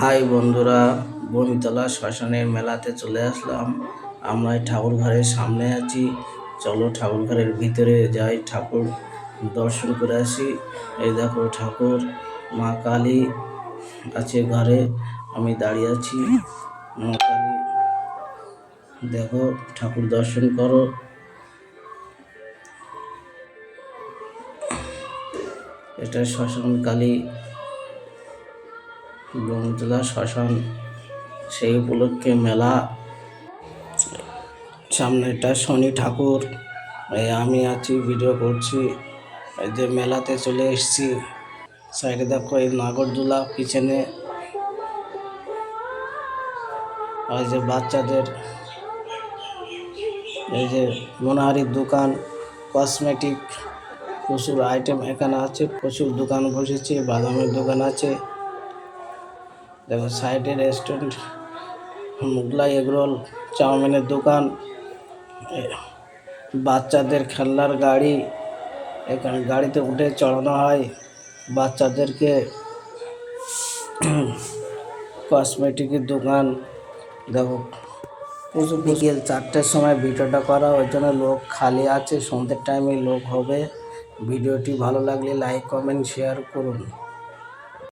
High বন্ধুরা বমিতলা শ্মশানের মেলাতে চলে আসলাম। আমরা ঠাকুর ঘরের সামনে আছি। চলো ঠাকুর ঘরের ভিতরে যাই, ঠাকুর দর্শন করে আসি। এই দেখো ঠাকুর, মা কালী আছে ঘরে, আমি দাঁড়িয়ে আছি। মা কালী, দেখো ঠাকুর দর্শন করো। এটা শ্মশান কালী বমিতলা শ্মশান সেই উপলক্ষে মেলা। সামনেটা শনি ঠাকুর। আমি আছি ভিডিও করছি। এই যে মেলাতে চলে এসেছি। সাইডে দেখো এই নাগরদোলা পিছনে। আর যে বাচ্চাদের এই যে মনোহারির দোকান কসমেটিক প্রচুর আইটেম এখানে আছে, প্রচুর দোকান বসেছে, বাদামের দোকান আছে। দেখো সাইডে রেস্টুরেন্ট মুগলাই এগরোল চাউমিনের দোকান বাচ্চাদের খেলনার গাড়ি এখানে গাড়িতে উঠে চড়ানো হয়। বাচ্চাদেরকে কসমেটিকের দোকান দেখো। প্রচুর বিকেল চারটের সময় ভিডিওটা করা ওই জন্য লোক খালি আছে সন্ধ্যের টাইমে লোক হবে। ভিডিওটি ভালো লাগলে লাইক কমেন্ট শেয়ার করুন।